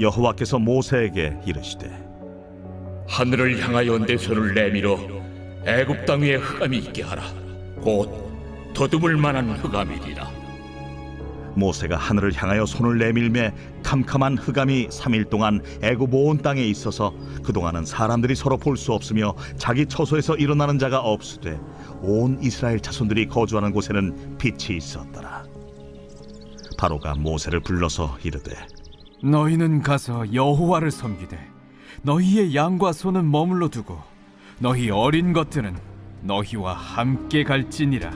여호와께서 모세에게 이르시되 하늘을 향하여 내 손을 내밀어 애굽 땅 위에 흑암이 있게 하라. 곧 더듬을 만한 흑암이리라. 모세가 하늘을 향하여 손을 내밀매 캄캄한 흑암이 삼일 동안 애굽 온 땅에 있어서 그동안은 사람들이 서로 볼 수 없으며 자기 처소에서 일어나는 자가 없으되 온 이스라엘 자손들이 거주하는 곳에는 빛이 있었더라. 바로가 모세를 불러서 이르되 너희는 가서 여호와를 섬기되 너희의 양과 소는 머물러 두고 너희 어린 것들은 너희와 함께 갈지니라.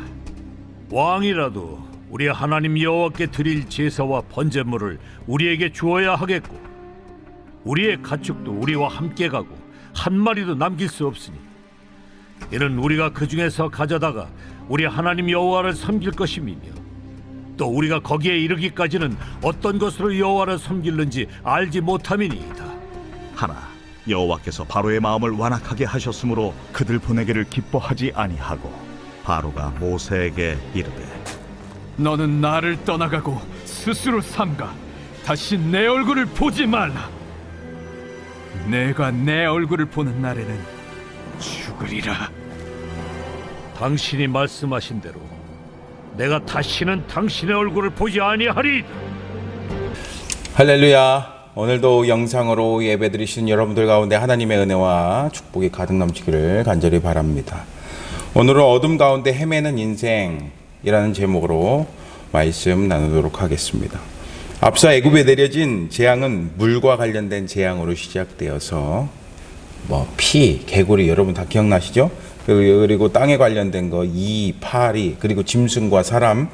왕이라도 우리 하나님 여호와께 드릴 제사와 번제물을 우리에게 주어야 하겠고 우리의 가축도 우리와 함께 가고 한 마리도 남길 수 없으니 이는 우리가 그 중에서 가져다가 우리 하나님 여호와를 섬길 것임이며 또 우리가 거기에 이르기까지는 어떤 것으로 여호와를 섬길는지 알지 못함이니이다. 하나 여호와께서 바로의 마음을 완악하게 하셨으므로 그들 보내기를 기뻐하지 아니하고 바로가 모세에게 이르되 너는 나를 떠나가고 스스로 삼가. 다시 내 얼굴을 보지 말라. 내가 내 얼굴을 보는 날에는 죽으리라. 당신이 말씀하신 대로 내가 다시는 당신의 얼굴을 보지 아니하리. 할렐루야. 오늘도 영상으로 예배드리신 여러분들 가운데 하나님의 은혜와 축복이 가득 넘치기를 간절히 바랍니다. 오늘은 어둠 가운데 헤매는 인생이라는 제목으로 말씀 나누도록 하겠습니다. 앞서 애굽에 내려진 재앙은 물과 관련된 재앙으로 시작되어서 뭐 피, 개구리 여러분 다 기억나시죠? 그리고 그리고 땅에 관련된 거 이, 파리, 그리고 짐승과 사람,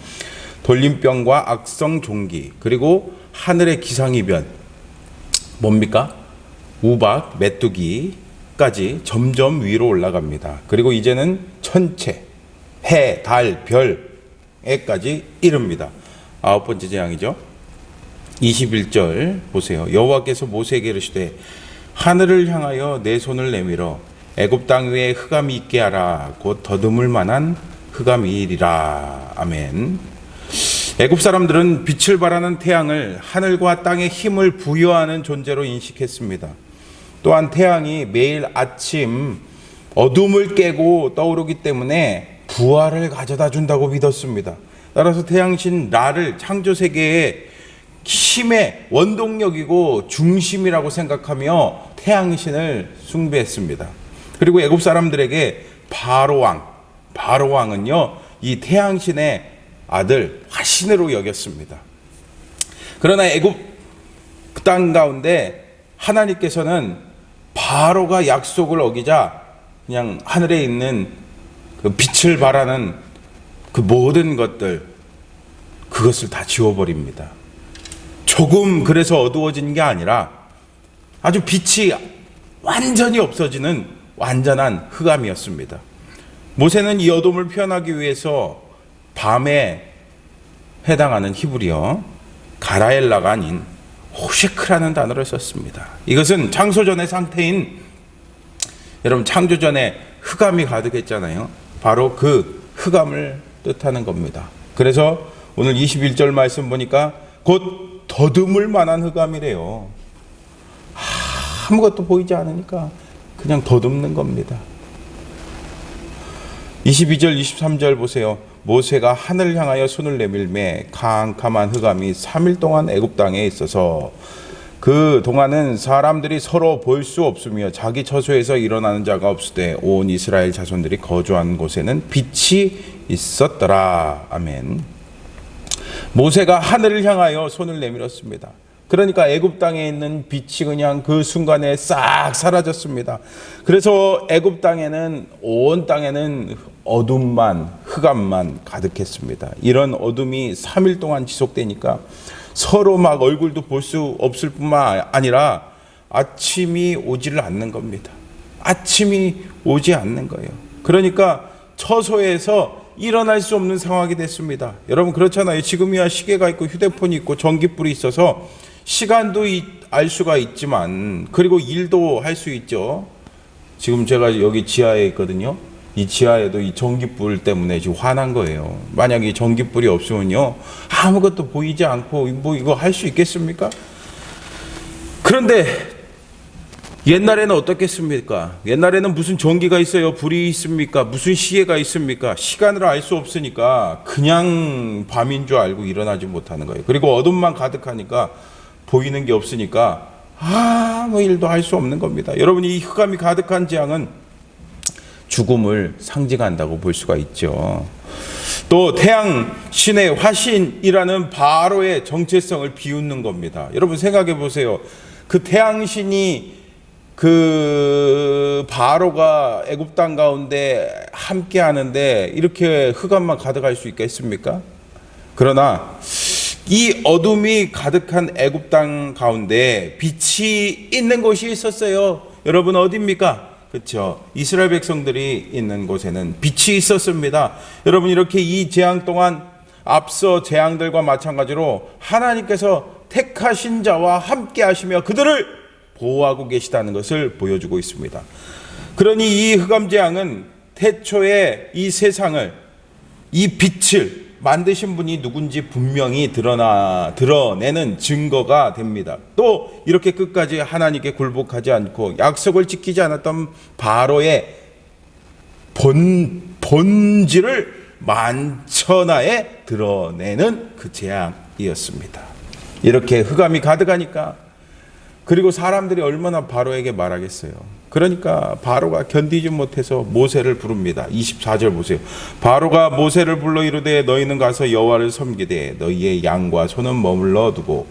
돌림병과 악성 종기, 그리고 하늘의 기상이변 뭡니까? 우박, 메뚜기까지 점점 위로 올라갑니다. 그리고 이제는 천체, 해, 달, 별에까지 이릅니다. 아홉 번째 재앙이죠. 21절 보세요. 여호와께서 모세에게 이르시되 하늘을 향하여 내 손을 내밀어 애굽 땅 위에 흑암이 있게 하라 곧 더듬을 만한 흑암이리라 아멘. 애굽 사람들은 빛을 발하는 태양을 하늘과 땅에 힘을 부여하는 존재로 인식했습니다. 또한 태양이 매일 아침 어둠을 깨고 떠오르기 때문에 부활을 가져다 준다고 믿었습니다. 따라서 태양신 라를 창조 세계의 힘의 원동력이고 중심이라고 생각하며 태양신을 숭배했습니다. 그리고 애굽 사람들에게 바로 왕, 바로 왕은요 이 태양신의 아들 화신으로 여겼습니다. 그러나 애굽 그땅 가운데 하나님께서는 바로가 약속을 어기자 그냥 하늘에 있는 그 빛을 발하는 그 모든 것들 그것을 다 지워버립니다. 조금 그래서 어두워진 게 아니라 아주 빛이 완전히 없어지는 완전한 흑암이었습니다. 모세는 이 어둠을 표현하기 위해서 밤에 해당하는 히브리어 가라엘라가 아닌 호셰크라는 단어를 썼습니다. 이것은 창조 전의 상태인 여러분 창조 전에 흑암이 가득했잖아요. 바로 그 흑암을 뜻하는 겁니다. 그래서 오늘 21절 말씀 보니까 곧 더듬을 만한 흑암이래요. 아무것도 보이지 않으니까 그냥 더듬는 겁니다. 22절, 23절 보세요. 모세가 하늘을 향하여 손을 내밀매 캄캄한 흑암이 3일 동안 애굽 땅에 있어서 그 동안은 사람들이 서로 볼 수 없으며 자기 처소에서 일어나는 자가 없으되 온 이스라엘 자손들이 거주한 곳에는 빛이 있었더라. 아멘. 모세가 하늘을 향하여 손을 내밀었습니다. 그러니까 애굽 땅에 있는 빛이 그냥 그 순간에 싹 사라졌습니다. 그래서 애굽 땅에는 온 땅에는 어둠만 흑암만 가득했습니다. 이런 어둠이 3일 동안 지속되니까 서로 막 얼굴도 볼 수 없을 뿐만 아니라 아침이 오지를 않는 겁니다. 아침이 오지 않는 거예요. 그러니까 처소에서 일어날 수 없는 상황이 됐습니다. 여러분 그렇잖아요. 지금이야 시계가 있고 휴대폰이 있고 전기불이 있어서 시간도 이- 알 수가 있지만 그리고 일도 할 수 있죠. 지금 제가 여기 지하에 있거든요. 이 지하에도 이 전기불 때문에 지금 화난 거예요. 만약에 이 전기불이 없으면요. 아무것도 보이지 않고 뭐 이거 할 수 있겠습니까? 그런데 옛날에는 어떻겠습니까? 옛날에는 무슨 전기가 있어요? 불이 있습니까? 무슨 시계가 있습니까? 시간을 알 수 없으니까 그냥 밤인 줄 알고 일어나지 못하는 거예요. 그리고 어둠만 가득하니까 보이는 게 없으니까 아무 일도 할 수 없는 겁니다. 여러분 이 흑암이 가득한 재앙은 죽음을 상징한다고 볼 수가 있죠. 또 태양 신의 화신이라는 바로의 정체성을 비웃는 겁니다. 여러분 생각해 보세요. 그 태양 신이 그 바로가 애굽 땅 가운데 함께 하는데 이렇게 흑암만 가득할 수 있겠습니까? 그러나 이 어둠이 가득한 애굽 땅 가운데 빛이 있는 곳이 있었어요. 여러분 어디입니까? 그렇죠. 이스라엘 백성들이 있는 곳에는 빛이 있었습니다. 여러분 이렇게 이 재앙 동안 앞서 재앙들과 마찬가지로 하나님께서 택하신 자와 함께 하시며 그들을 보호하고 계시다는 것을 보여주고 있습니다. 그러니 이 흑암 재앙은 태초에 이 세상을 이 빛을 만드신 분이 누군지 분명히 드러나 드러내는 증거가 됩니다. 또 이렇게 끝까지 하나님께 굴복하지 않고 약속을 지키지 않았던 바로의 본 본질을 만천하에 드러내는 그 재앙이었습니다. 이렇게 흑암이 가득하니까 그리고 사람들이 얼마나 바로에게 말하겠어요. 그러니까 바로가 견디지 못해서 모세를 부릅니다. 24절 보세요. 바로가 모세를 불러 이르되 너희는 가서 여호와를 섬기되 너희의 양과 소는 머물러 두고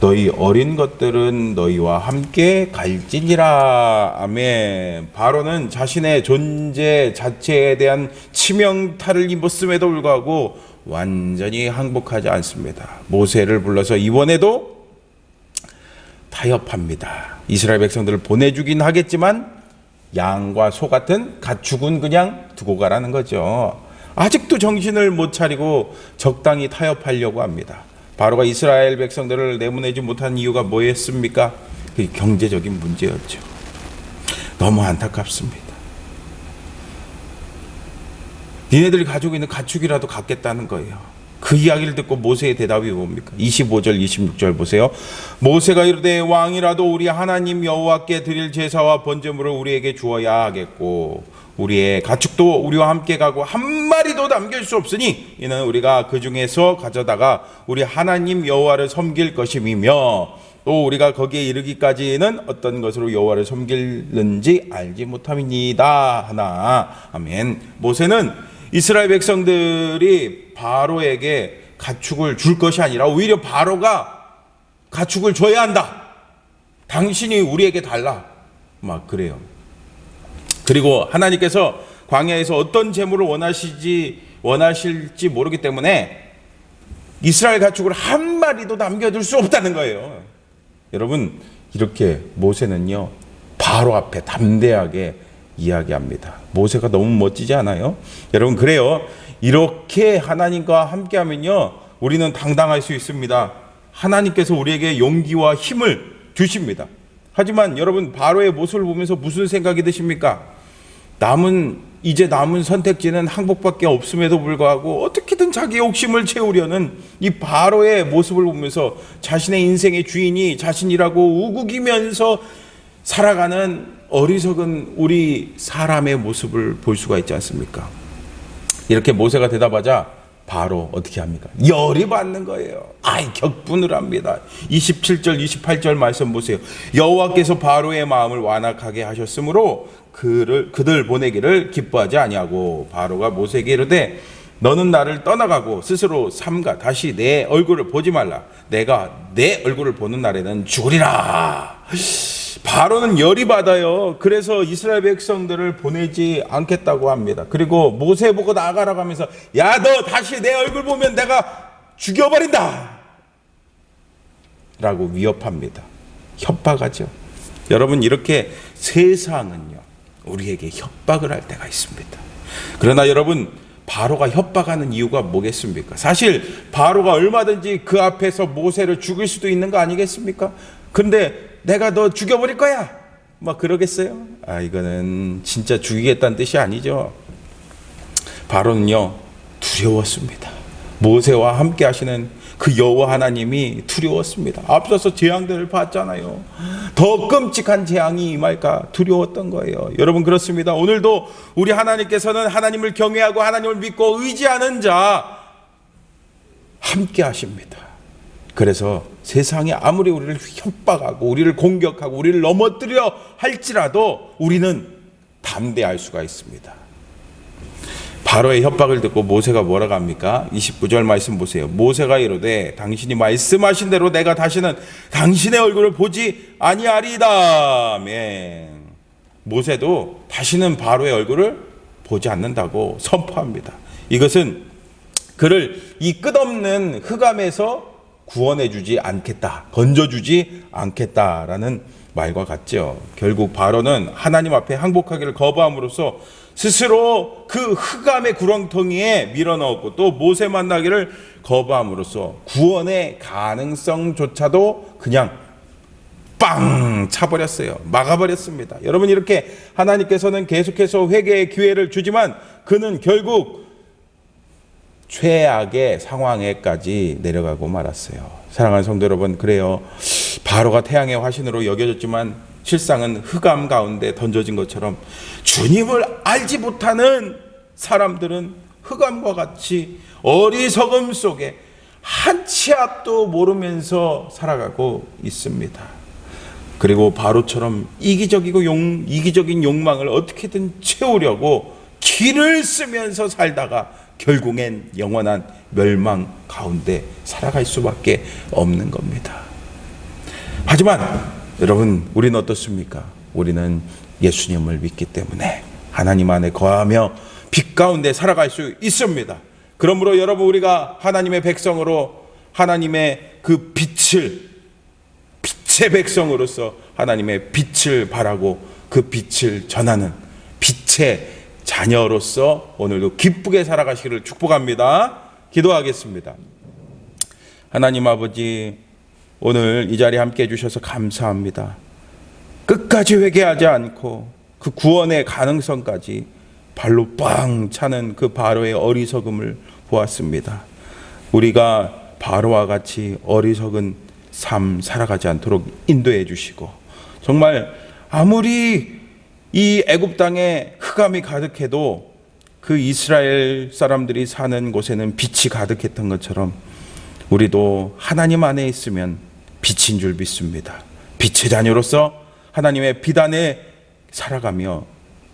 너희 어린 것들은 너희와 함께 갈지니라. 아멘. 바로는 자신의 존재 자체에 대한 치명타를 입었음에도 불구하고 완전히 항복하지 않습니다. 모세를 불러서 이번에도 타협합니다. 이스라엘 백성들을 보내주긴 하겠지만 양과 소 같은 가축은 그냥 두고 가라는 거죠. 아직도 정신을 못 차리고 적당히 타협하려고 합니다. 바로가 이스라엘 백성들을 내보내지 못한 이유가 뭐였습니까? 그 경제적인 문제였죠. 너무 안타깝습니다. 니네들이 가지고 있는 가축이라도 갖겠다는 거예요. 그 이야기를 듣고 모세의 대답이 뭡니까? 25절, 26절 보세요. 모세가 이르되 왕이라도 우리 하나님 여호와께 드릴 제사와 번제물을 우리에게 주어야 하겠고 우리의 가축도 우리와 함께 가고 한 마리도 남길 수 없으니 이는 우리가 그 중에서 가져다가 우리 하나님 여호와를 섬길 것임이며 또 우리가 거기에 이르기까지는 어떤 것으로 여호와를 섬길는지 알지 못함이니이다 하나 아멘. 모세는 이스라엘 백성들이 바로에게 가축을 줄 것이 아니라 오히려 바로가 가축을 줘야 한다. 당신이 우리에게 달라. 막 그래요. 그리고 하나님께서 광야에서 어떤 재물을 원하시지 원하실지 모르기 때문에 이스라엘 가축을 한 마리도 남겨둘 수 없다는 거예요. 여러분 이렇게 모세는요 바로 앞에 담대하게 이야기합니다. 모세가 너무 멋지지 않아요? 여러분 그래요. 이렇게 하나님과 함께하면요 우리는 당당할 수 있습니다. 하나님께서 우리에게 용기와 힘을 주십니다. 하지만 여러분 바로의 모습을 보면서 무슨 생각이 드십니까? 남은 이제 남은 선택지는 항복밖에 없음에도 불구하고 어떻게든 자기 욕심을 채우려는 이 바로의 모습을 보면서 자신의 인생의 주인이 자신이라고 우국이면서 살아가는 어리석은 우리 사람의 모습을 볼 수가 있지 않습니까? 이렇게 모세가 대답하자 바로 어떻게 합니까? 열이 받는 거예요. 아이 격분을 합니다. 27절 28절 말씀 보세요. 여호와께서 바로의 마음을 완악하게 하셨으므로 그를 그들 보내기를 기뻐하지 아니하고 바로가 모세에게 이르되 너는 나를 떠나가고 스스로 삼가 다시 내 얼굴을 보지 말라. 내가 내 얼굴을 보는 날에는 죽으리라. 바로는 열이 받아요. 그래서 이스라엘 백성들을 보내지 않겠다고 합니다. 그리고 모세 보고 나가라고 하면서 야 너 다시 내 얼굴 보면 내가 죽여버린다. 라고 위협합니다. 협박하죠. 여러분 이렇게 세상은요 우리에게 협박을 할 때가 있습니다. 그러나 여러분 바로가 협박하는 이유가 뭐겠습니까? 사실 바로가 얼마든지 그 앞에서 모세를 죽일 수도 있는 거 아니겠습니까? 근데 내가 너 죽여버릴 거야. 막 그러겠어요? 아 이거는 진짜 죽이겠다는 뜻이 아니죠. 바로는요 두려웠습니다. 모세와 함께 하시는 그 여호와 하나님이 두려웠습니다. 앞서서 재앙들을 봤잖아요. 더 끔찍한 재앙이 임할까 두려웠던 거예요. 여러분 그렇습니다. 오늘도 우리 하나님께서는 하나님을 경외하고 하나님을 믿고 의지하는 자 함께 하십니다. 그래서 세상이 아무리 우리를 협박하고 우리를 공격하고 우리를 넘어뜨려 할지라도 우리는 담대할 수가 있습니다. 바로의 협박을 듣고 모세가 뭐라고 합니까? 29절 말씀 보세요. 모세가 이르되 당신이 말씀하신 대로 내가 다시는 당신의 얼굴을 보지 아니하리다. 아멘. 모세도 다시는 바로의 얼굴을 보지 않는다고 선포합니다. 이것은 그를 이 끝없는 흑암에서 구원해 주지 않겠다. 건져 주지 않겠다라는 말과 같죠. 결국 바로는 하나님 앞에 항복하기를 거부함으로써 스스로 그 흑암의 구렁텅이에 밀어넣었고 또 모세 만나기를 거부함으로써 구원의 가능성조차도 그냥 빵 차버렸어요. 막아버렸습니다. 여러분 이렇게 하나님께서는 계속해서 회개의 기회를 주지만 그는 결국 최악의 상황에까지 내려가고 말았어요. 사랑하는 성도 여러분, 그래요. 바로가 태양의 화신으로 여겨졌지만 실상은 흑암 가운데 던져진 것처럼 주님을 알지 못하는 사람들은 흑암과 같이 어리석음 속에 한 치 앞도 모르면서 살아가고 있습니다. 그리고 바로처럼 이기적이고 용, 이기적인 욕망을 어떻게든 채우려고 길을 쓰면서 살다가 결국엔 영원한 멸망 가운데 살아갈 수밖에 없는 겁니다. 하지만 여러분, 우리는 어떻습니까? 우리는 예수님을 믿기 때문에 하나님 안에 거하며 빛 가운데 살아갈 수 있습니다. 그러므로 여러분 우리가 하나님의 백성으로 하나님의 그 빛을 빛의 백성으로서 하나님의 빛을 바라고 그 빛을 전하는 빛의 자녀로서 오늘도 기쁘게 살아가시기를 축복합니다. 기도하겠습니다. 하나님 아버지, 오늘 이 자리에 함께 해주셔서 감사합니다. 끝까지 회개하지 않고 그 구원의 가능성까지 발로 빵 차는 그 바로의 어리석음을 보았습니다. 우리가 바로와 같이 어리석은 삶 살아가지 않도록 인도해 주시고 정말 아무리 이 애굽 땅에 흑암이 가득해도 그 이스라엘 사람들이 사는 곳에는 빛이 가득했던 것처럼 우리도 하나님 안에 있으면 빛인 줄 믿습니다. 빛의 자녀로서 하나님의 빛 안에 살아가며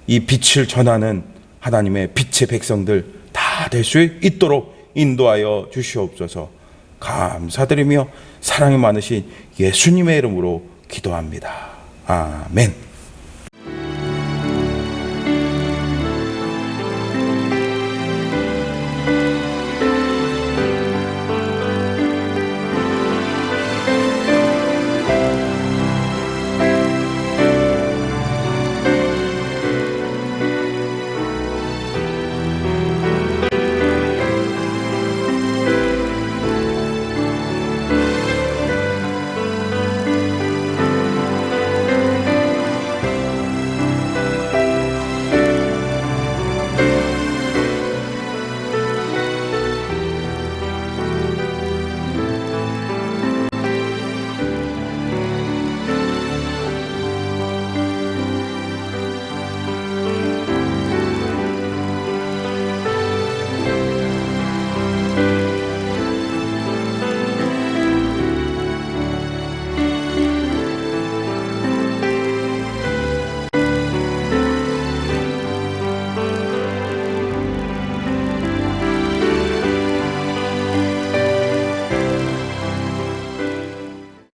이 빛을 전하는 하나님의 빛의 백성들 다 될 수 있도록 인도하여 주시옵소서. 감사드리며 사랑이 많으신 예수님의 이름으로 기도합니다. 아멘.